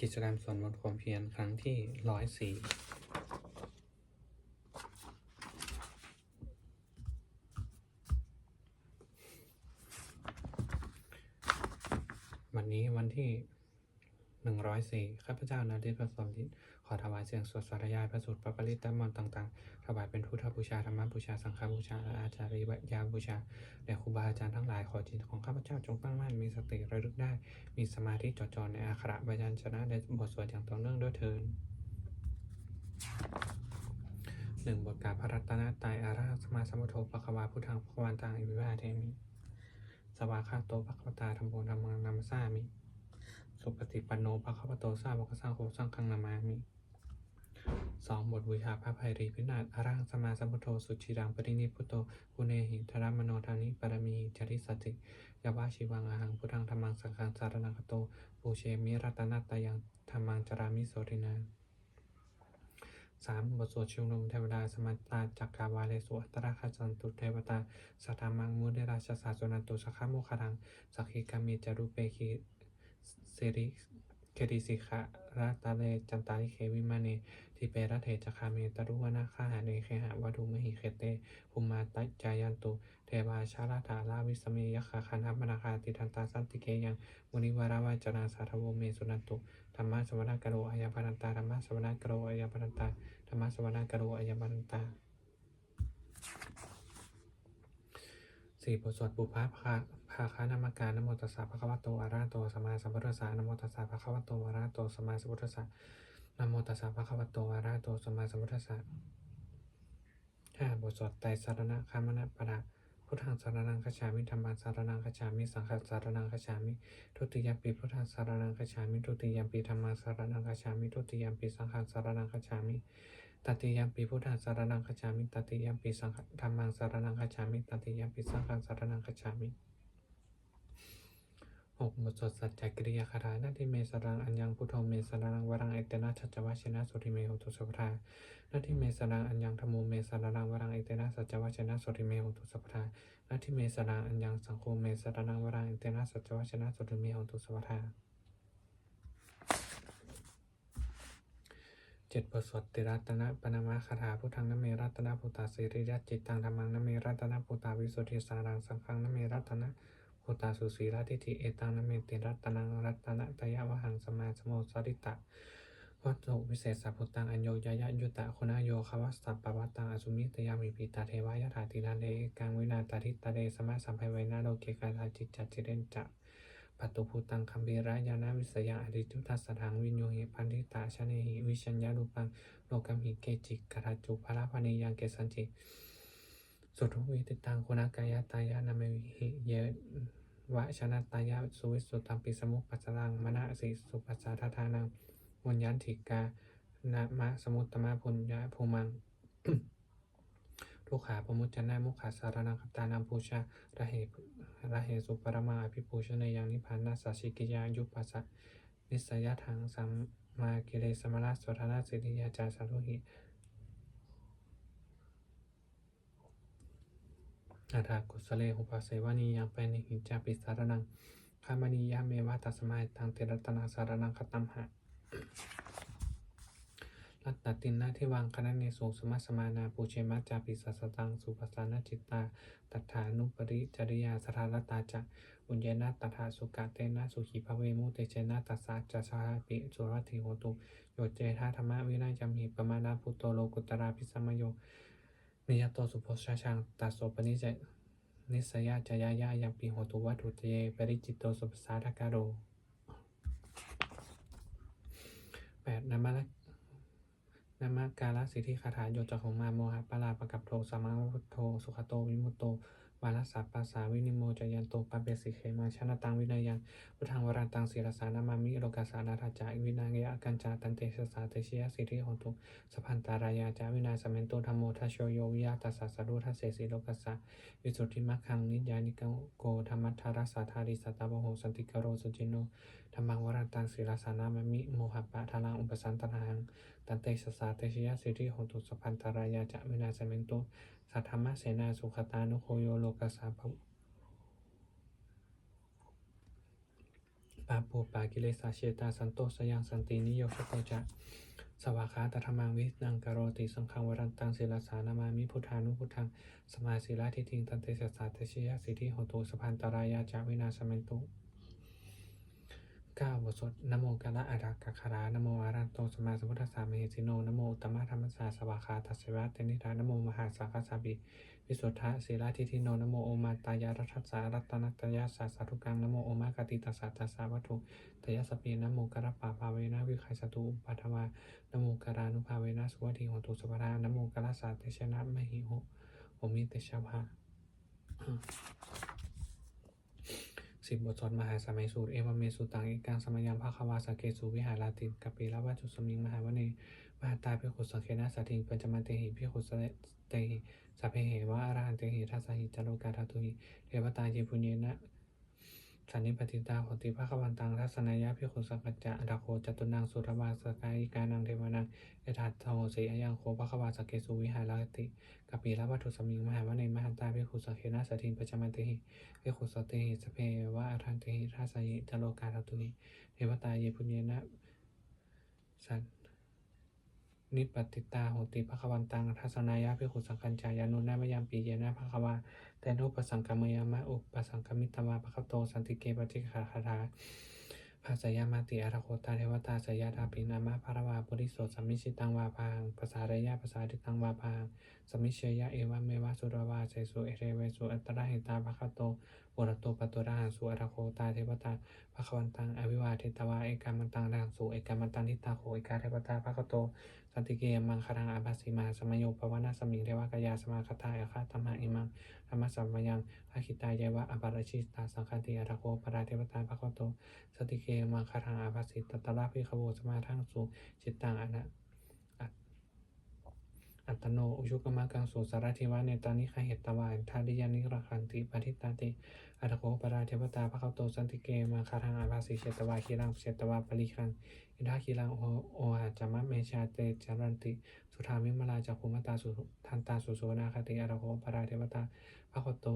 กิจกรรมสวนมนต์ความเพียรครั้งที่ร้อยสี่วันนี้วันที่หนึ่งร้อย สี่ข้าพเจ้านาทิตพระสมทิตขอถวายเสียงสวดสาธยายพระสูตรพระปริตรมนต่างๆ ถวายเป็นพุทธบูชาธรรมบูชา สังฆบูชา และอาจาริยาบูชาแด่ครูบาอาจารย์ทั้งหลายขอจิตของข้าพเจ้าจงตั้งมั่นมีสติระลึกได้ มีสมาธิจดจ่อในอักขระพยัญชนะในบทสวดอย่างต่อเนื่องด้วยเทินหนึ่งบทกาพระรัตนตรัยอาราสมาสมุทโธปะควาพุทธังปะคะวันตังอิวิวาเทมิสวาคาโตภะควตาธรรมโมธรรมังนัมสามิ สุปฏิปันโนภะคะวะโตสาวกสังโฆสังฆังนามามิสองบทบูชาพระภัยรีพินาศอารังสมาสัมพุทโธสุชิรังปรินิพุโตกุเนหิธรรมโนทานิปรมีจริสติยาวาชิวังอาหังพุทธังธรรมังสังฆังสารนังคโตปูเชมิรัตนัตตยังธรรมังจารามิโสตินาสามบทสวดชุมนุมเทวดาสมัตตาจักกาวาเลสุตราคจันตุเทวตาสัทธามังมุเดราชสาสุนันตุสขโมคคังสักขิกามีจารุเปคี สิริเคติสิกะรัตาเลจันตาลิเควิมาเนทิเปรเถจคาเมตรุวนาคาหาเนเคหะวัตุมหิเคเตภูมาตัจายันตุเทวาชาลาถาลาวิสเมยคาคันทัมนาคาติทันตาสันติเกยังมุนิวาราวาจนาสาธโวเมสุนันตุธรรมะสวรรกโรอายาปันตาธรรมะสวรรกโรอายาปันตาธรรมะสวรรกโรอายาปันตา สี่บทสวดปุพพะภาภาคานามการนโมตัสสะภะคะวะโตอะระหะโตสัมมาสัมพุทธัสสะนโมตัสสะภะคะวะโตอะระหะโตสัมมาสัมพุทธัสสะนโมตัสสะภะคะวะโตอะระหะโตสัมมาสัมพุทธัสสะห้าบทสวดไตรสรณะคามนะปะดาพุทธังสารนังคัจฉามิธรรมังสารนังคัจฉามิสังฆสารนังคัจฉามิทุติยมปีพุทธังสารนังคัจฉามิทุติยมปีธรรมังสารนังคัจฉามิทุติยมปีสังฆสารนังคัจฉามิ ตติยมปีพุทธสารนังคจามิตติยมปีสังฆธรรมังสารนังคจามิตติยมปีสังฆสารนังคจามิหกบทสดสัจจกิริยาคาถานาทิเมสรังอัญญังพุทโธเมสรังวรังเอเตนะชัจจวชนะสุติเมโหตุสัพทานาทิเมสรังอัญญังธโมเมสรังวรังเอเตนะสัจจวชนะสุติเมโหตุสัพทานาทิเมสรังอัญญังสังโฆเมสรังวรังเอเตนะสัจจวชนะสุติเมโหตุสัพทา เจ็ดบทสวดติรัตนะปนามะคาถาพุทธังนเมรัตนะพุตตาสิริยะจิตตังธรรมังนเมรัตนะพุตตาวิสุทธิสารังสังฆังนเมรัตนะพุตตาสุสีราทิฏฐิเอตังนเมติรัตนังรัตนะตยะวหังสมมาสโมสริตะวัตถุวิเศษสัพพุตังอัญโยยยะยุตตะคุณาโยควัสสัพปวัตตังอสุมิตยามิปิตาเทวายถาตินาเดกังวินาตาทิตาเดสมาสัมภเวนาโลเกกาลาจิตจัจิเรนจะ ปัตตุภูตังคัมภีรายานาวิสยาอริจุทัสสถังวิญโยหิพันธิตาชเนหิวิชัญญาลูปังโลกัมหิเกจิกราจุภราพณียังเกสันจิสุทุวิติตังคุณากายตายานามิหิเยวะชนะตายาสุวิสุตตัมปิสมุปปัสสังมณะสิสุปัสสะทาทานังมุญยันติกานามะสมุตตมะพุญญาภูมัง ทุกขาปมุจจนะมุขาสารนังคตานังปูชาระเหระเหสุปรมาอภิปูชนยังนิพพานาสัชิกิยายุปัสสะนิสยทังสัมมากิเลสมราสวทนาสิริยาจาสารุหิอาถากุสเลหุปาเสวานียังไปในหิจาปิสารนังคามณียาเมวะตัสมายตังเตรัตนาสารนังคตัมหะ รัตตตินนาทิวังคณะเนสุสมัสมานาปูเชมัจจาปิสัสตัง สุปสานจิตตา ตัฏฐานุปริจริยาสทารตาจะอุญเยนะตัฏฐาสุกะเตนะสุขีภเวมุเตเชนะตัสสะจะสาปิสุรติโหตุโยเจธาธรรมวินัยจำหิปมานาพุโตโลกุตราพิสมโยนิยโตสุโพชาชังตัสโสปนิจนิสยาจายายายังปีโหตุวัตุเตปริจิตโตสุปสาทกาโรแปดนามาละ นามาการสิทธิคาถาโยจักของมาโมหะปะลาปะกับโทสมาวุโทสุขโตวิมุตโต วาลสัพปาสาวินิโมจยันโตปะเปสิเขมาชนะตังวินายังพุทธังวรันตังศิรสานามามิโลกาสานาราจาวินางยะกัญจาตันเตชะสาเตชยสิทธิโหตุสพันตารายาจาวินาสเมนโตธรรมโมทัชโชโยวิยาตัสสะสะรุทัสเสสิโลกัสสะวิสุทธิมัคคังนิยานิโกธรรมัทธารัสาธาริสัตตาบโหสันติกโรสุจินโนธรรมังวรันตังศิลาสานามะมิโมหะปะทานังอุปสันตนาหังตันเตสสสาเตชยสิทธิโหตุสพันตารายาจาวินาสเมนโต สัทธรรมะเสนาสุขตานุโคโยโลกัสสะภปาปูปากิเลสาเชตาสันโตสยังสันตินิโยชโตจะสวากขาตธรรมังวินังกโรติสังฆวรันตังศิลาสานามามิพุทธานุพุทธังสมาศิลาทิทิงตันเตสสาเตชิยสิทธิโหตุสพันตรายาจาวินาสเมนตุ ก้าบทสวดนโมกะละอะระกะคารานโมอารันโตสมาสมพุทธสสะมเหสิโนนโมอุตมะธรรมสาสวากขาตัสสะวะเตนิทานโมมหาสังฆสาบิวิสุทธะศีลาทิทิโนนโมโอมาตายารัตสารัตนัตยาสาสาธุกังนโมโอมากติตัสสะตัสสะวัตถุตยาสปีนโมกระปะภาเวนะวิคัยสตุปัฏฐวานโมกรานุภาเวนะสุวัติโหตุสุภรานโมกะละสาเตชนะมหิโหโอมิเตชะภา สิบบทสวดมหาสมัยสูตร เอวเมสุตังเอกังสมัยยามภควาสเกสูวิหาราติกปปิละวัจจุสมิงมหาวเนมหาตาพิขุสังเคนะสัตถิงปัญจมันเตหิพิขุสเตหิสัพเพเหวะอรหันเตหิทัสหิจโลกาธาตุหิเทวตาเยปุญเยนะ สันนิปติตาโหติภควันตังทัศนายะพิขุสังกัจจะดาโคจตุนังสุรวาสกายิกานังเทวานังเอทัตโทสีอยังโคภควาสเกสุวิหาราติกัปปิละวัตถุสมิงมหาวเนมหาตาพิขุสังเคนะสัตถิงปัญจมันเตหิเอโคสเตหิสเพวะอาทันเตหิราสยิตโลกาทตุหิเทวตาเยปุญเยนะสัน นิปติตาโหติภควันตังทัศนายะพิขุสังคัญจายานุนามยามปีเยนะภควาแต่นุปสังกามยามะอุปสังกมิตวาภคโตสันติเกปฏิขาคาถาภาษยามาติอารโคตาเทวตาสยาตาปินามะภารวาปุริโสสัมมิชิตังวาพังภาษาระยะภาษาดิตังวาพังสมมิเชยะเอวะเมวะสุรวาเสสุเอเรเวสุอัตตระหิตาภคโต ปุรโตปตุระหังสุอราโคตาเทวตาภควันตังอวิวาเทตวาเอกามันตังดังสุเอกามันตังทิตาโขเอกาเทวตาภคโตสันติเกมังคารังอาภัสสิมาสมโยปวนาสมิงเทวกายาสมาคตายอาคาตมะอิมังธรรมะสัมมยังภาคิตายเยวะอปาราชิตาสังคันติอาราโคปราเทวตาภคโตสันติเกมังคารังอาภัสสิตตระพิขโวสมาทังสุจิตตังอนะอัตโน อุชุกมะกังสุสารทิวะเนตานิคเหตวานทาริยานิรักขันติปฏิตาติ อัตโคปราเทวตาพระคโตสันติเกมาคารังอาภาสิเชตวาคีรังเชตวาปริคังอินทาคีรังโอหาจามะเมชาเตจารันติ สุธามิมลาจักขุมตาสุทันตาสุโสนาคติอัตโคปราเทวตาพระคโต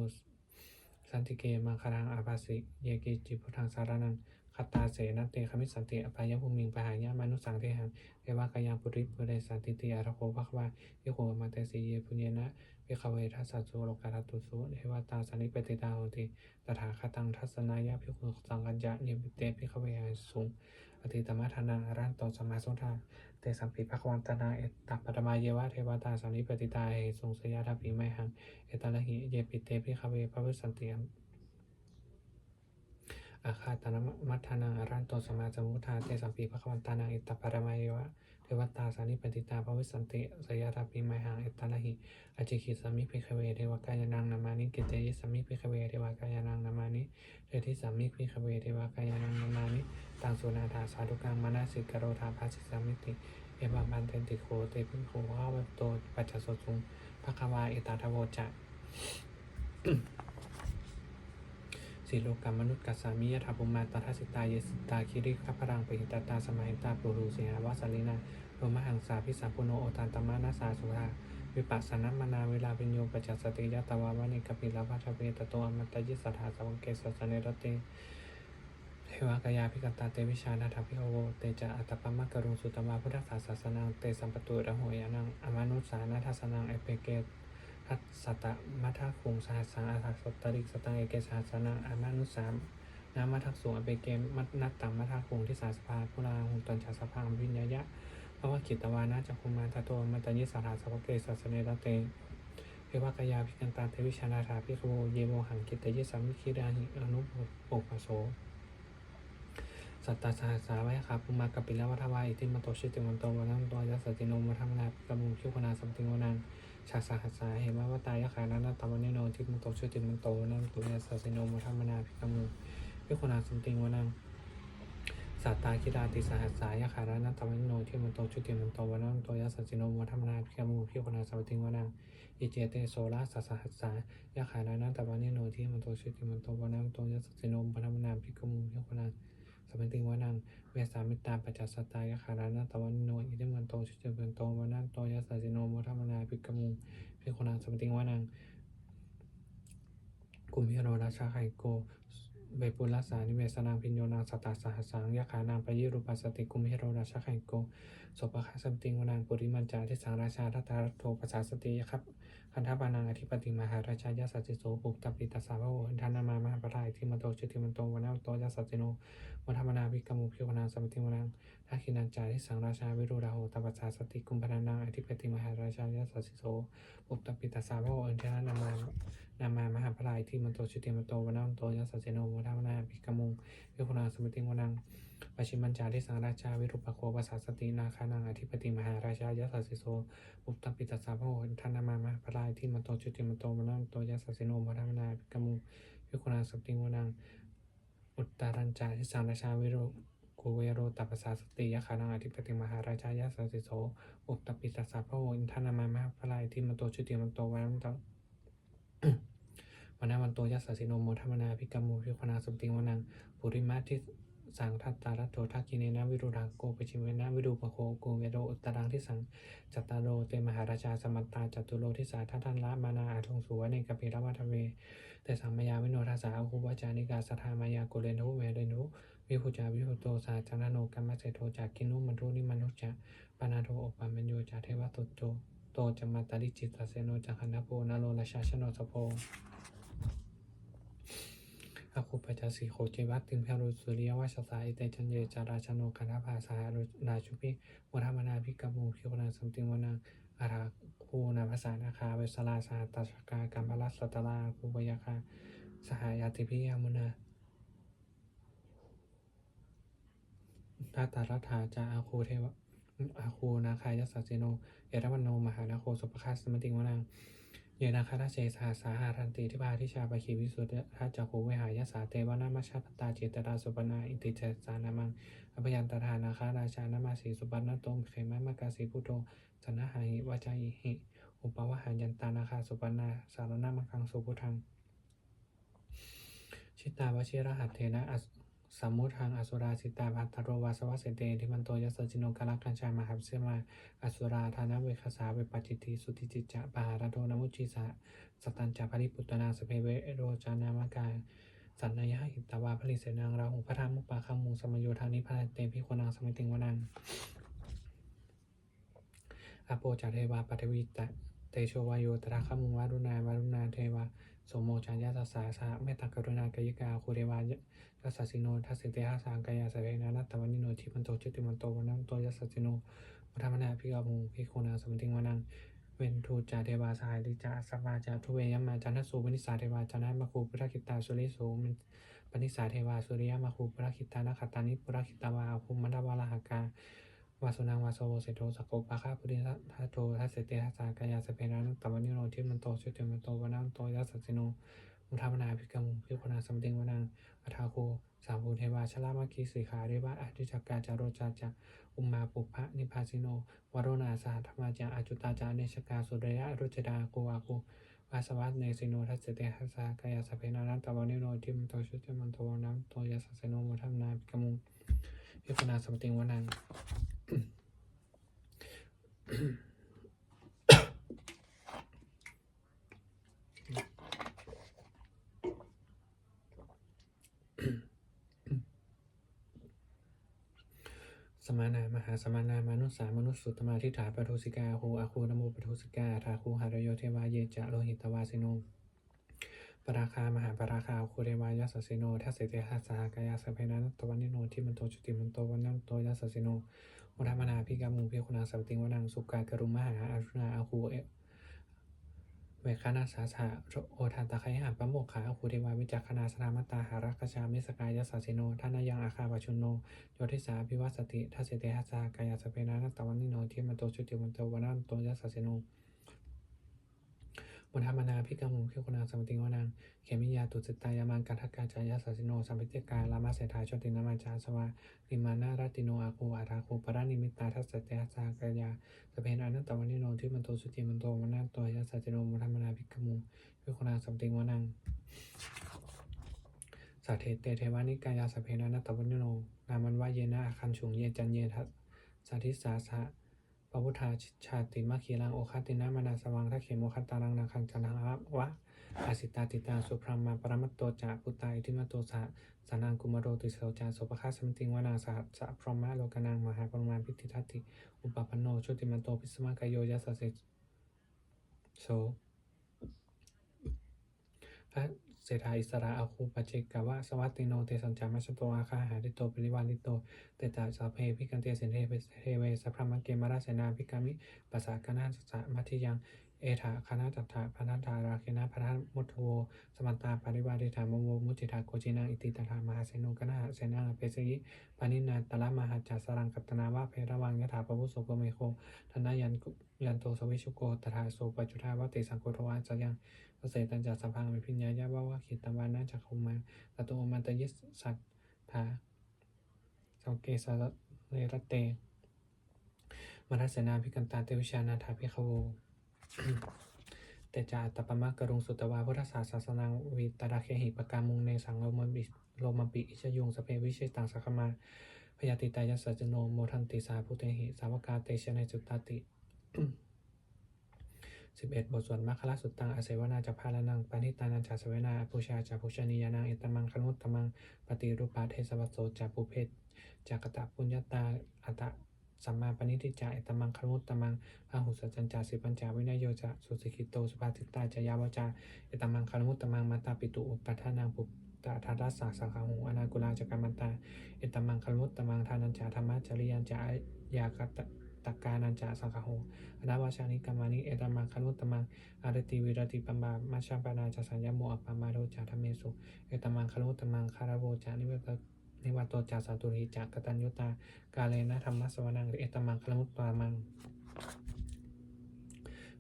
สันติเกมาคารังอาภาสิเยกิจิพุทธังสารนัง คตาเสนัตเตคมิสันติอปายภูมิงปหายามนุสังเทหังเทวากายังปุริปุเรสันติติอาระโคภควาวิโคมาเตสีเยปุญเยนะวิคเวทัสสะสุโลกาทัตุสุเทวตาสันนิปติตาโหติตถาคตังทัศนายะพิคุสังกัญญะนิมิเตพิคเวหสุงอติตมะทานังอรันตสมาสุทาเตสัมปิภควันตนาเอตัปปตมาเยวะเทวตาสันนิปติตาเหสุงสยาทัพปิไมหังเอตละหิเยปิเตพิคเวพระวิสันติ อาคาตนะมัทธานังอรันโตสมาสมุทาเตสัมปีภควันตานังอิตตปารมายะเทวตาสานิปติตาภวิสันติสยาตาปิไมหังเอตตาลหิอจิคิสามิพิคเวเทวกายนังนามานิกิเตยิสามิพิคเวเทวกายนังนามานิเทธิสามิพิคเวเทวกายนังนามานิตังสุนาถาสาธุกังมานาสิกโรธาภาสิสามิติเอวามันเตนติโคเตพิโคข้าวโตปัจจสสุงภควาเอตาทโวจะ สิโลกรรมมนุษย์กัสสามิยถาภูมาตทัสิตาเยสิตาคิริขพรังปิหิตาตาสมัยตาปุรุสิหาวาสลินาโรมหังสาพิสาปุโนโอตันตมานาสาสุธาวิปัสสนามนาเวลาวิญโยปัจจสติยตวาวานิกปิลาภัทเวตโตอมตยิสถาสวังเกสสเนรเตเทวกายาพิกตาเตวิชานาถพิโวเตจะอัตตปมะกรุงสุตมาพุทธศาสนาเตสัมปตุระโหยานังอมานุสานาทัสนังเอเปเกต ทัสสตะมัทธคุงสหัสสังอาทัสตริกสตังเอเกสหัสนังอามานุสามนามัทสูงอเปเกมมัตนัตตังมัทธคุงที่สาสภาพุราหุตัญชาสภาวิญญายะเพราะว่าขิตวานาจักคุมาทัตโตมัตตยิสาราสภเกสัสเนรเตเทวกายาพิกันตาเทวิชานาถาพิโคเยโมหังกิตยิสัมมิคิดาหิอนุโปปโส สัตตาสหัสาไว้ครับภูมากัปปิลวัฏวาอิติมโตชิติมันโตวันนันตัวยัสติโนมัทมนาปิกมุคิวคนาสัมติวนังชาสหัสาเหมาวตายะขานันตวันเนโนทิมันโตชุติมันโตนันตุเยสัสโนมธรรมนาภิกมุพิคุณาสัมติวนังสัตตาคิดาติสหัสสายะขานันตวันนโนทิมันโตชุติมันโตวันนันโตยสัสโนมธรรมนาภิกมุพิคุณาสัมติวนังอิเจเตโซลาสัสหัสสายะขานันตวันนโนทิมันโตชุติมันโตวันนันโตยสัสโนมธรรมนาภิกมุพิคุณา สมติงวนังเวสามิตาปัจจัสตายะคารานะตวันโนอิทิมันโตชุติมันโตวานันโตยสัสโนมธรรมนาภิกมุพิคุนังสมติวานังกุมพิโรราชาไคโก เบปุลัสานิเวสนางพิญโยนางสตาสหัสสังยะขานางปยิรูปัสติกุมเหโรราชไคโกสปะคาสัมติงวนางปุริมันจาทิสังราชาทัตตาโทปัสสาสติยะครับคันธปานางอธิปติมหาราชายาสัจจิโสปุกตปิตัสสาวะโหนทานามามหาปรายที่มโตชุติมันโตวนาโตยาสัจจิโนวัฒมนาภิกมุพิวนาสัมติวนังทักขินันจาทิสังราชาวิโรราโหตปัสสาสติกุมพนานางอธิปติมหาราชายาสัจจิโสปุกตปิตัสสาวะโหนทานามา นามามหาปรายที่มันโตชุติมันโตวนาโตยาสัจโนวัฒมนาภิกมุพิวนาสัมติวนังปชิมัญจาริสังราชาวิรุปโคปัสสาสตินาคานังอธิปติมหาราชายาสัสสิโสอุปตปิตัสสะพะโหทานามามะพลายที่มันโตจุติมันโตมันนันโตยาสัสสิโนมรามนาภิกมุพิคุณาสัพติงวนังอุตตารัญจาริสังราชาวิรุกุเวโรตัปปสสาสติยาคานังอธิปติมหาราชายาสัสสิโสอุปตปิตัสสะพะโหนทานามามะพลายที่มันโตจุติมันโตวันนันโต วันนาวันโตยั สสะสิโนโมทัมนาภิกรมุพิคณาสมติงวนังปุริมาทิสังทัตตารัตโตทักกิเนนะวิรุราโกปจิเมนะวิรูปโคโกเวโรอุตตรังที่สังจัตตาโรเตมหาราชาสมัตตาจัตุโลทิสาทัทันละมานาอาทงสุวะเนกปิรวัตเวแต่สัมมยาวิโนทัสสาอุวจานิกาสทามายาโกเลนุเวเรนุวิหุจาวิหุโตสาจารโนกัมมะเสโทจากกินุมันทุนิมนุจจะปานาโทอปามัญโยจาเทวตุโตโตจมาตาลิจิตตเสโนจักขันธโพนาโลราชาชโนสโพ อาคุปัจจสีโคเจวัตติมเพรุสุริยวาชสาอิเตจันเยจาราชโนคันธภาสาราชุพิวรามนาภิกมูคิวนาสัมติวนาอาราคูนาภาษานาคาเวสลาสาตัสกากัมพลัสตลาคูปยาคาสหายาติพิยามุนาทัตตารัฐาจาอาคูเทวะอาคูนาคายสัสสิโน เอรวันโน มหานาโคสุปคาสมติงวนัง เยนาคาราเจสาสาหารันติทิพาทิชาปคีวิสุทธาจักขูเวหายสาเตวนามาชาปตาเจตตาสุปนาอิติเจสานามังอภยันตทานาคาราชานามาสีสุปนโตมเขมะมะกาสีพุทโธสนะหาหิวาจาอิหิ อุปวะหันยันตานาคาสุปนาสารนามังคังสุพุทังชิตาวชิรหัตเทนะอส สัมมุทังอสุราสิตาภัตตโรวาสวัสเสเตทิมันโตยัสจิโนกาลักขัญชายมหาเสมาอสุราธานเวคสาเวปจิติสุติจิจะปหารโทนมุจิสะสตัญจาภริปุตตนาสเพเวโรจานามกาสันนยะหิตวาผลิเสนังราหุพระธรรมุปปาคัมมุงสมโยธานิพาเตพิโคนังสมิติงวนังอโปจาเทวาปัทวิตะ เตโชวายโยตระขมุงวารุณาวารุณาเทวาโสโมจายาสสาสะเมตตากรุณากายิกาคูเรวายัสสสิโนทัสสิเตหะสังกายาสเวนะนัตตวันิโนทิมันโตจุติมันโตวันนันโตยัสสสิโนวัฒมนาพิกามุพิโคนาสมติงวานังเวนทูจาเทวาสายลิจาสวาจาทุเวยมมาจันทสูปนิสาเทวาจานะมะคูปุระคิตาสุริโสมปนิสาเทวาสุริยมะคูปุระคิตานาคตานิปุระคิตาวาภุมมัตวาลหกา วาสุนังวาโสเสโทสโกปะคาปุริทัตโตทัสเสเตทัสสากายาสเปนานัตตวันิโนทิมันโตชุติมันโตวันนันโตยัสสสิโนมุทามนาพิกามุพิโคนาสมติงวานังอัฐาโคสามภูเทวาชลามาคีสีขาเรวะอธิจักกาจารโรจาจะอุมมาปุพะนิพาสิโนวโรนาสาธรรมาจาอาจุตาจาเนชกาสุรยะรุจดาโกอาโกวาสวัสเนสิโนทัสเสตหัสสากายาสเพนานันตวานิโนทิมันโตชุติมันโตวันนันโตยัสสสิโนมุทามนาพิกามุพิโคนาสมติงวานัง สมานามหาสมานามนุสสามนุสสุตมาทิฏฐาปทุสิกาโหอาคูนโมปทุสิกาทาคูหารโยเทวาเยจะโลหิตวาสิโนปราคามหาปราคาคูเรวายัสสิโนทัสเสเตหัสสหกายาสเพนันตวันนิโนทิมันโตจุติมันโตวันนันโตยัสสิโน มุทามนาพิกามุงเพิคุณาสัพติงวนังสุกากรุมหาอารุณาอาคูเอเวคานาสาสะโอทานตะไคหาปะโมกขาอคูเทวาวิจักขณาสรามตาหารักชามิสกายสาสสิโนท่านายังอาคาปชุนโนโยทิสาพิวัสสติทัสเตหัสากายาสเปนานัตตวันนิโนทิมันโตชุติมันโตวันนันโตยสาสิโน มุทามนาพิกามุพิคุณาสัมติงวนังเขมิยาตุจิตายามังกัทกาจายาสัสสิโนสัมพิเตกาลามาเสถาชตินามาจาสวาริมานาราติโนอาคูอาราคูปรานิมิตาทัสเสเตหัสากายาสเพนานันตวันิโนที่มันโตสุติมันโตวันนันโตยัสสะเจโนมุทัมมนาภิกขมุวิคุณาสัมติงวนังสัทเทเตเทวานิกายาสเพนานัตตวันิโนนามันวาเยนะอาคันฉุงเยจันเยทัสสาธิสาสะ ปพุทธาชาติมาคีรังโอคาตินะมานาสวังทักเขโมคัตตารังนาคังจันังวะอาสิตาติตาสุพรหมาปรมัตโตจาปุตาอิทิมัตโตสะสานังกุมารโรติโสจาโสภคาสมติงวนาสาสะพรหมะโลกนังมหาปรมาพิติทัติ อุปปันโนชุติมันโตพิสมากายโยยัสสะเสโสพระ เศรษฐาอิสระอาคูปเจกกะวะสวัตติโนเตสัญจามัชโตอาคาหาติโตปริวานิโตเตตาสาเพพิกันเตเสนเทเปเทเวสัพพมะเกมาราเสนาพิกามิปัสสะกนาสสะมัทิยัง เอถาคณะตัตถะพนัตาราเคนะพระมุตโวสมันตาปริวาริธามโวมุจิตาโกจินังอิติตถามหาเสนุกนาเสนาเปสิปานินาตละมหาจัสรังกัตนาวะเพระวังยถาปวุโสโกเมโคธนายันยันโตสวิชุโกตถาโสปัจจุทาวะเตสังโกทวาสยังเกษตรจัสัมพังวิพิญญายะว่าว่าขิตวานาจักขุมาตตุมันตยิสสัตถาสังเกสะเลรเตมรัสเสนาพิกันตาเตวิชานาถาพิขโว เตจาตปมะกรุงสุตวาพุทธศาสสนังวิตราเคหิปกามุงในสังโลมบิโลมปิอิชยงสเปวิเชตังสักมาพยาติตายัสจโนโมทันติสาพุเตหิสาวกาเตชในจุตตติสิบเอ็ดบทสวดมัคคลสุตตังอาเสวนาจะพาลนังปานิตานันจาสเวนาปูชาจะปูชนียานังเอตมังคนุตตมังปฏิรูปาเทสวัสโสจะปุเพศจากตะปุญญาตาอัตตะ สัมมาปณิทิจาเอตมังคนุตตมังพาหุสจันจาสิปัญจาวินัยโยจะสุสิกิโตสุภาทิตาจยาวจาเอตมังคนุตตมังมาตาปิตุอุปัฏฐานังปุตตะทัสสะสังฆหูอนากุลาจกรรมันตาเอตมังคนุตตมังทานันจาธรรมะจริยันจายากตะตกานันจาสังฆหูอดาวาชานิกามานิ เอตมังคารุตตมัง อารติวิรติปัมบามาชาปนาจาสัญญโมอปปามาโรจาธรรมเมสุ เอตมังคารุตตมังคาราโวจานิเวต นิวัตโตจาสันตุริจากตัญยุตา กาเลนะธรรมะสวนังหรือเอตมังคารุตตมัง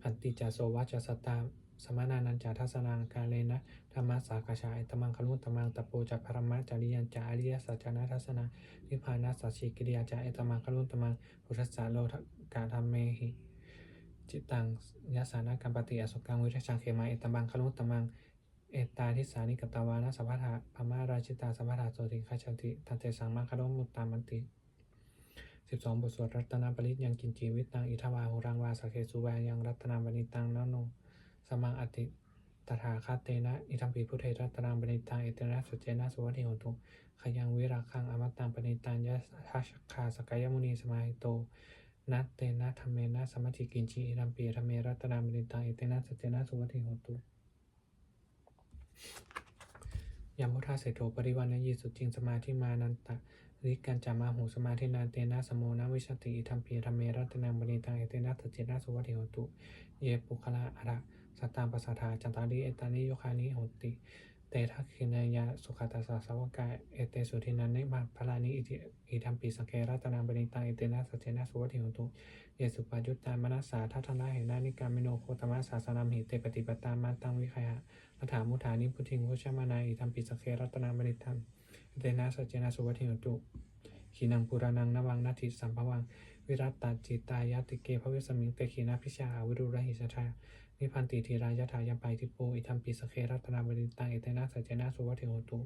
ขันติจาโสวัจสตตาสมานานันจาทัสนังกาเลนะธรรมสากชาเอตมังคารุตตมังตะโปจัพรมะจาริยันจาอริยสัจจานาทัสนานิพพานัสสชิกิริยาจาเอตมังคารุตตมังพุทธัสสะโลทกาธรรมเมหิจิตตังยสานากัมปติอสุกังวิทชังเขมาเอตมังคลุตตมัง เอตาทิสานิกตาวานะสัพพะทามาราชิตาสัพพะทาโสติคัจฉติทันเตสังมังคโรมุตตามันติสิบสองบทสวดรัตนปริตยังกินจีวิตังอิทวาหุรังวาสเคสุวายังรัตนาบณิตังนโนสมังอติตถาคาเตนะอิทัมปีพุทเทรัตนาบณิตังเอเตนะสุเจนะสุวัติโหตุขยังวิราคังอมตังปณิตังยะทัชคาสกายมุนีสมาหิโตนัตเตนะธรรมเมนะสมติกินจีอิรัมปีธรรมเมรัตนามริตังเอเตนะสจเจนะสุวัติโหตุ ยามพุทธาเสโถปริวันนยีสุจิงสมาธิมานันตะริกันจามาหูสมาธินาเตนะสมโมนะวิชติอิทัมปีธรรมเมรัตนังบริตังเอเตนะสจินะสุวัติโหตุ เยปุคละอะระสัตตามปัสสทาจันตาริเอตานิโยคานิโหติ เตทักขินายาสุขตาสาสาวกายเอเตสุทินันนิมาพลานิอิติอิทัมปีสังเครัตนามริตังเอเตนะสจเจนะสุวัติโหตุเยสุปายุตตามนัสสาทัทนาเหนานิกามิโนโคตมะสาสนามหิเตปฏิปตามาตังวิคายะรัฐามุธานิพุทิงพุชมานาอิทัมปิสเครัตนามริตังเตนะสัจเจนะสุวัติโหตุขีนังปุรานังนวังนาทิสัมภวัง วิรัตตาจิตายติเกภวิสมิงเตขีนาพิชาวิรุระหิสชา นิพันติธีรายถายัมไปทิโปอิทัมปิสเครัตนามริตังเอเตนะสัจเจนะสุวัติโหตุ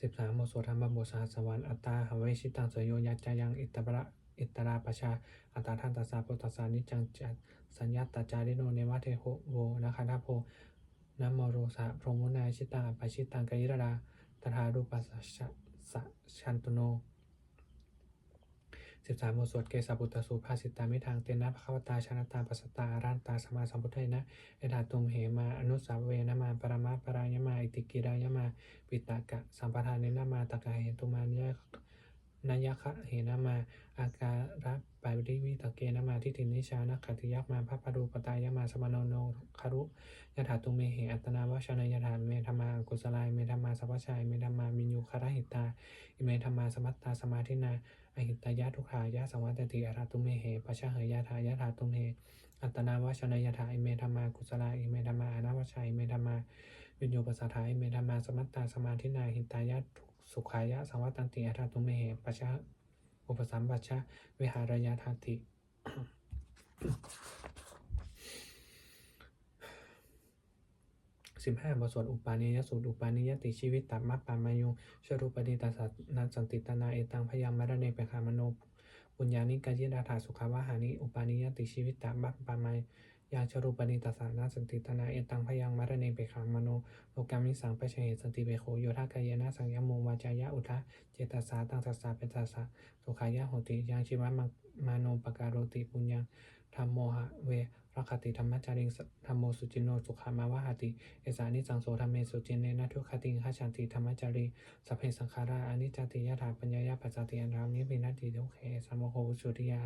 สิบสามโมโสธรรมบทสหสวรรค์อัตตาหเวชิตังสยโยยัจจยังอิตตระอิตราปชาอัตตาทันตสาโพตัสสานิจังจัตสัญญาตจาริโนเนวะเทโหโวนะคานาโพนะโมโรสะพรหมุนายชิตังปชิตังกยิรดาตถารูปัสสะสะชันตุโน สิบสามโมสวดเกสาปุตตสูภาสิตามิทางเตนะภควตาชนะตาปัสตารันตาสมาสัมพุทเทนะเอดาตุมเหมาอนุสาวเวนะมาปรมาปรายมาอิติกิรายมาปิตากะสัมปทานเนนะมาตกะเหตุมานยะนายคะเหนะมาอาการะ ปายวิวิตะเกนมาทิฏฐินิชานะขัติยักมาพระปรูปตายมาสมโนโนคารุยถาตุเมเหอัตนาวชนายถาเมธรรมากุศลายเมธรรมาสัพพชัยเมธรรมามิญญูคารหิตาอิเมธรรมาสมัตตาสมาธินาอหิตายะทุกขายะสังวัตติอาราตุเมเหปชะเหยยถายะถาตุเมอัตนาวชนายถาอิเมธรรมากุศลาอิเมธรรมาอนาวชัยอิเมธรรมาวิญโยปัสสถาอิเมธรรมาสมัตตาสมาธินาหิตายะสุขายะสังวัตันติอาราตุเมเหปชะ อุปสัมปัชชะวิหารยาทาติสิบห้าบทสวดอุปาณิยสูตรอุปาณิยติชีวิตตัมมะปามายุชรูปนิตาสัตนัสันติตนาเอตังพยามารเนเปคามโนปุญญานิกายิดาถาสุขาวาหานิอุปานิยติชีวิตตาบัปปามาย ยาชรูปนิตาสานาสันติตนาเอตังพยังมารเนเปขามโนโลกามิสังปเชเหสันติเบโคโยธากายนะสังยมงวาจายะอุทะเจตสาตังสัสสาเป็นตัสสะสุขายะโหติยังชีวะมังมาโนปการโรติปุญญังธรรมโมหะเว รัคติธรรมจาริงธรรมโมสุจินโนสุขามาวะหติ เอสานิสังโสธรรมเมสุจินเนนะทุกขติงขชันติธรรมจารีสัพเพสังขาราอนิจจติยถาปัญญายาปัจจติอันรามนิพินัตติทุกเขสมโมโหวิสุทธิยา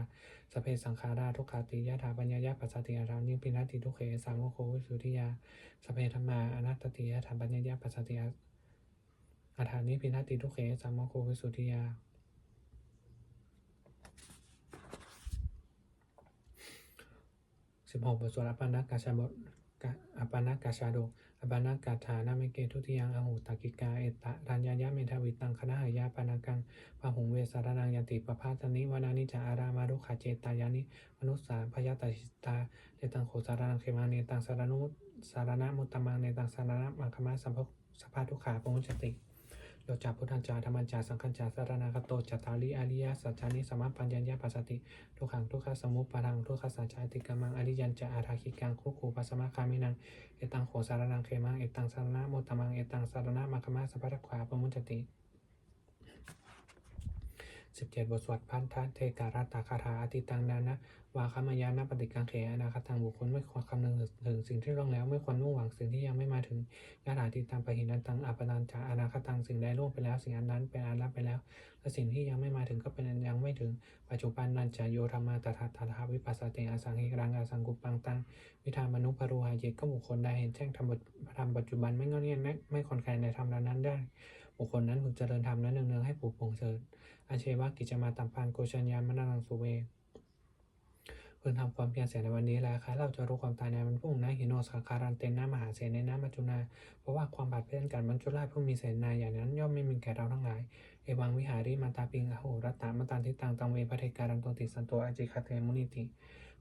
สัพเพสังขาราทุกขติยถาปัญญายาปัจจติอันรามนิพินัตติทุกเขสมโมโหวิสุทธิยาสัพเพธรรมาอนัตติยถาปัญญายาปัจจติอัฐานิพินัตติทุกเขสมโมโหวิสุทธิยา สิบหกบทสวดอปานักกาชาบทอปานักกาชาโดอปานักกาฐานาเมเกทุติยังอหูตากิกาเอตะรัญญายะเมทาวิตังคณะหายาปานากังปะหุงเวสารนังยันติปภาสนิวานานิจาอารามารุขาเจตายานิมนุสสาพยาตาชิตาเนตังโขสารนังเขมาเนตังสารนุสารณมุตตมังเนตังสารณมังคมะสัมภสภาทุขาปมุจติ โยจาพุทธัญจาธรรมัญจาสังฆัญจาสารนาคโตจัตตาริอาริยสัจจานิสมมปัญญญาปัสสติทุกขังทุกขสมุปปาทังทุกขสัจจาติกามังอริยัญจะอาราคิกังคุคูปัสสมะคามินังเอตังโขสารนังเคมังเอตังสารณะโมตมังเอตังสารณะมัคคะมะสัพพะขวาปมุจติ สิบเจ็ดบทสวดพันธะเทการัตตาคาถาอติตังนานะวาคามายานะปฏิกังเขอนาคตังบุคคลไม่ควรคำนึงถึงสิ่งที่ล่วงแล้วไม่ควรมุ่งหวังสิ่งที่ยังไม่มาถึงยะถาติตังปะหินันตังอัปนันจาอนาคตังสิ่งใดล่วงไปแล้ว สิ่งอันนั้นเป็นอันรับไปแล้วและสิ่งที่ยังไม่มาถึงก็เป็นอันยังไม่ถึง ปัจจุบันนันจะโยธรรมาตถาตถาวิปัสสติอสังหิรังอสังกุปังตังวิธามนุปรูหายเยก็บุคคลใดเห็นแจ้งธรรมบทธรรมปัจจุบันไม่งอนเงียนไม่ไม่คอนแคลนในธรรมนั้นได้ บุคคลนั้นพึงเจริญธรรมนั้นเนืองๆให้ปลูกปงเสริญอาเชวะกิจมาตัมพันโกชัญญามนานังสุเวพึงทำความเพียรเสียในวันนี้แล้วค่ะเราจะรู้ความตายในวันพรุ่งนี้หินโนสังคารันเตนน้ามหาเสนในน้ามัจจุนา เพราะว่าความบาดเพื่อนกันบรรจุราชผู้มีเสนาอย่างนั้น ย่อมไม่มีแก่เราทั้งหลาย เอวังวิหาริมาตาปิงอโหรัตตามาตันทิตังตังเวพระเทการันตติสันโตอจิคาเทมุนิติ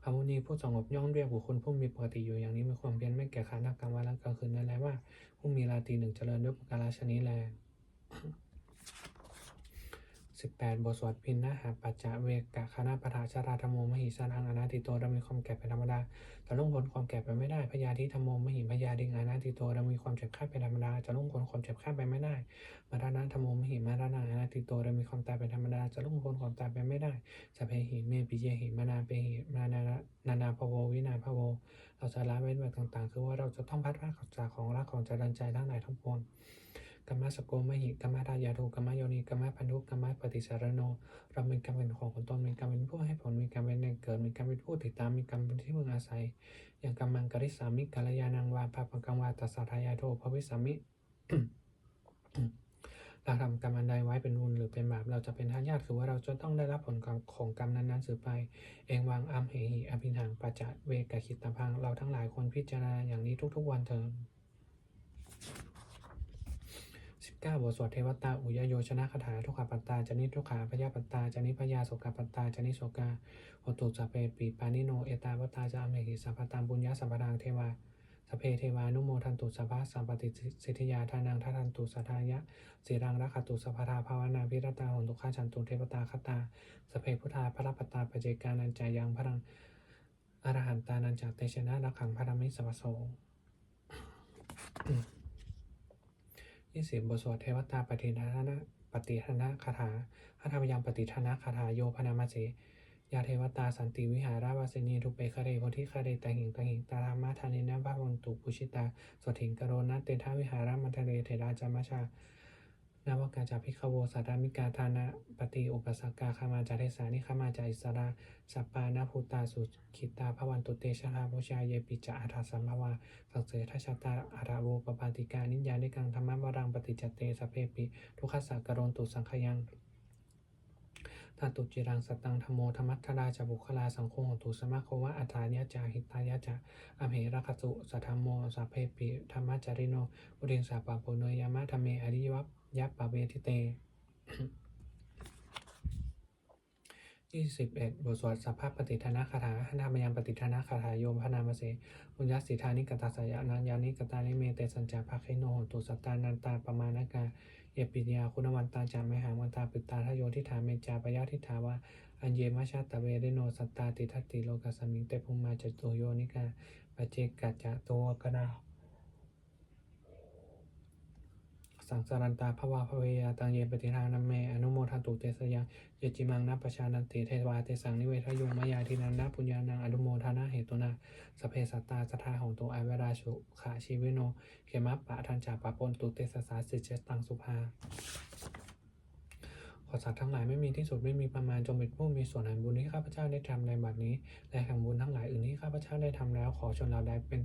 พระมุนีผู้สงบย่อมเรียกบุคคลผู้มีปกติอยู่อย่างนี้มีความเพียรไม่แก่ขานักกลางวันและกลางคืนนั่นและว่า ผู้มีราตรีหนึ่งเจริญด้วยประการชนี้แล สิบแปดบทสวดพินนะหาปัจจะเวกะคณะปะทาชาราธรรมโมมหิสานังอนาติโตเรามีความแก่เป็นธรรมดาจะล่วงพ้นความแก่ไปไม่ได้พยาธิธรรมโมมหิพยาดิงอนาติโตเรามีความเจ็บไข้เป็นธรรมดาจะล่วงพ้นความเจ็บไข้ไปไม่ได้ มาราณะธรรมโมมหิมาราณะอนาติโตเรามีความตายเป็นธรรมดาจะล่วงพ้นความตายไปไม่ได้สพเพหิเมปิเยหิมานาเปหิมานานานาภโววินาภโวเราจะละเว้นไว้ต่างๆ คือว่าเราจะต้องพัดพรากจากของรักของจรันใจทั้งหลายทั้งปวง กรรมะสโกมหิกรรมทายาโทกรรมโยนิกรรมพันธุกรรมปฏิสารโน เราเป็นกรรมเป็นของของตนมีกรรมเป็นผู้ให้ผลมีกรรมเป็นแหล่งเกิดมีกรรมเป็นผู้ติดตามมีกรรมเป็นที่พึงอาศัย อย่างกรรมังกริสามิกัลยานังวาปาปังกังวาตัสสะทายาโทภวิสามิเราทำกรรมอันใดไว้เป็นบุญหรือเป็นบาปเราจะเป็นทายาทคือว่าเราจะต้องได้รับผลของของกรรมนั้นๆสืบไป เองวังอัมเหหิอภินังปัจจะเวกขิตตพังเราทั้งหลายควรพิจารณาอย่างนี้ทุกๆวันเถิดสิบเก้าบทสวดเทวตาอุยโยชนะคาถาทุกขาปัตตาจานิทุกขาพยาปัตตาจานิพยาโสกาปัตตาจานิโสกาโอตุสเปปีปานิโนเอตาวัตตาจามเหหิสัพพตังปุญญาสัมปทางเทวาสเพเทวานุโมทันตุสัพพะสัมปติสิทธิยาทานังทัทันตุสัทายะสีรังรักขตุสัพพาภาวนาพิรตาหนตุขาฉันตุเทวตาคตาสเพพุทธาพระปตตาปเจกานันจายังพรังอรหันตานันจาเตชนะรักขังพระมิสวโส ที่สิบบทสวดเทวตาปฏิทานะปฏิทานะคาถาคาถาพยามปฏิทานะคาถาโยพนามาเสยาเทวตาสันติวิหาราวาสนีทุเปคเรโพธิคเรตหิงตหิงตารามาธานินะภาวันตุปุชิตาสถิงกโรนะเตทาวิหารามัทะเรเทราจามาชา นวกาจาพิคโวสัตตามิกาทานะปฏิอุปสกกาคามาจาเทสานิคามาจาอิสราสัปปานาภูตาสุขิตาภวันตุเตชะลาโพชาเยปิจาอาทัสสัมภวาสังเสทชชาตาอาราโวปปาติกานิยานิกังธรรมวรังปฏิจเตสเพปิทุกขสักรนตุสังขยังตาตุจิรังสตังธโมธรรมัทราจบุคลาสังโฆหตุสมะโควะอัฏฐานยจาหิตายะจาอเหรักสุสัทธโมสัพเพปิธรรมจาริโนอุริงสาปะโปโนยามะธรรมเมอริยวัปยัปปะเวทิเตยี่สิบเอ็ดบทสวดสัพพปฏิทานาคาถาหนามยังปฏิทานาคาถาโยมพนามเสบุญญาสิธานิกตาสยานัญญานิกตาลิเมเตสัญจาภาคิโนโหตุสัตตานันตาปมาณกาเยปิยาคุณวันตาจามหังวันตาปิตาทโยทิธาเมจาปยาทิธาวาอัญเยมชาตะเวเรโนสัตตาติทัตติโลกัสมิงเตภุมมาจตุโยนิกาปเจกัจจะตัวกนา สังสารันตาภวาภเวยาตังเยปฏิทานัมเมอนุโมทันตุเตสยังเยจิมังนัปปชานันติเทวาเตสังนิเวทยุงมายาทินันนาปุญญานังอนุโมทนาเหตุนาสเพสัตตาสทาของตัวอเวราชุขาชีวิโนเขมะปะทันจาปะปนตุเตสสาสิเจตังสุภาขอสัตว์ทั้งหลายไม่มีที่สุดไม่มีประมาณจงเป็นผู้มีส่วนแห่งบุญที่ข้าพเจ้าได้ทำในบัดนี้ และแห่งบุญทั้งหลายอื่นที่ข้าพเจ้าได้ทำแล้ว ขอชนเราได้เป็น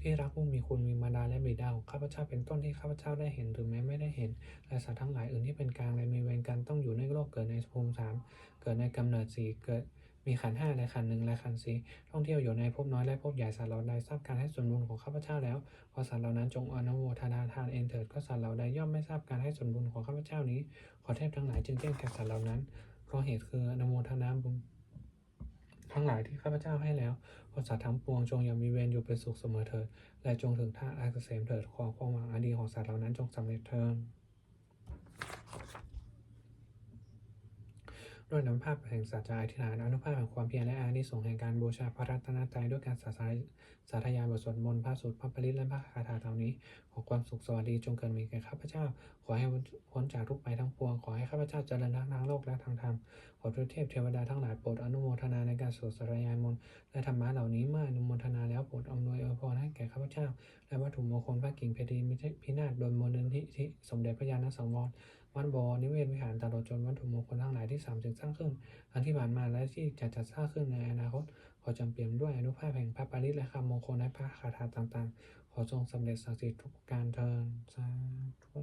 ที่รักผู้มีคุณมีมารดาและบิดาของข้าพเจ้าเป็นต้นที่ข้าพเจ้าได้เห็นหรือแม้ไม่ได้เห็นและสัตว์ทั้งหลายอื่นที่เป็นกลางและมีเวรกันต้องอยู่ในโลกเกิดในภูมิสามเกิดในกำเนิดสี่เกิดมีขันห้าและขันหนึ่งและขันสี่ท่องเที่ยวอยู่ในภพน้อยและภพใหญ่สัตว์เราใดทราบการให้ส่วนบุญของข้าพเจ้าแล้วขอสัตว์เหล่านั้นจงอนุโมทนาทานเองเถิดก็สัตว์เหล่าใดย่อมไม่ทราบการให้ส่วนบุญของข้าพเจ้านี้ ขอเทพทั้งหลายจึงแจ้งแก่สัตว์เหล่านั้นเพราะเหตุคืออนุโมทนาบุญ ทั้งหลายที่ข้าพเจ้าให้แล้วขอสัตว์ทั้งปวงจงอย่ามีเวรอยู่เป็นสุขเสมอเถิด และจงถึงท่าอาเกษมเถิดขอความหวังอันดีของสัตว์เหล่านั้นจงสำเร็จเถิด ด้วยน้ำภาพแห่งสัจจะอธิษฐานอนุภาพแห่งความเพียรและอานิสงส์แห่งการบูชาพระรัตนตรัยด้วยการสาธยายสาธยายบทสวดมนต์พระสูตรพระปริตและพระคาถาเหล่านี้ ขอความสุขสวัสดีจงเกิดมีแก่ข้าพเจ้า ขอให้พ้นจากทุกภัยทั้งปวง ขอให้ข้าพเจ้าเจริญทั้งทางโลกและทางธรรม ขอทุกเทพเทวดาทั้งหลายโปรดอนุโมทนาในการสวดสรยายมนต์และธรรมะเหล่านี้เมื่ออนุโมทนาแล้วโปรดอำนวยอวยพรให้แก่ข้าพเจ้า และวัตถุมงคลพระกิ่งเพดีพินาศโดยมูลนิธิสมเด็จพระญาณสังวร วัดบอนิเวศวิหารตลอดจนวัตถุมงคลทั้งหลายที่สามจึงสร้างขึ้นทั้งที่ผ่านมาและที่จะจัดสร้างขึ้นในอนาคต ขอจำเปี่ยมด้วยอนุภาพแห่งพระปริตและคำมงคลและพระคาถาต่างๆ ขอทรงสำเร็จศักดิ์สิทธิ์ทุกการเทินสาธุ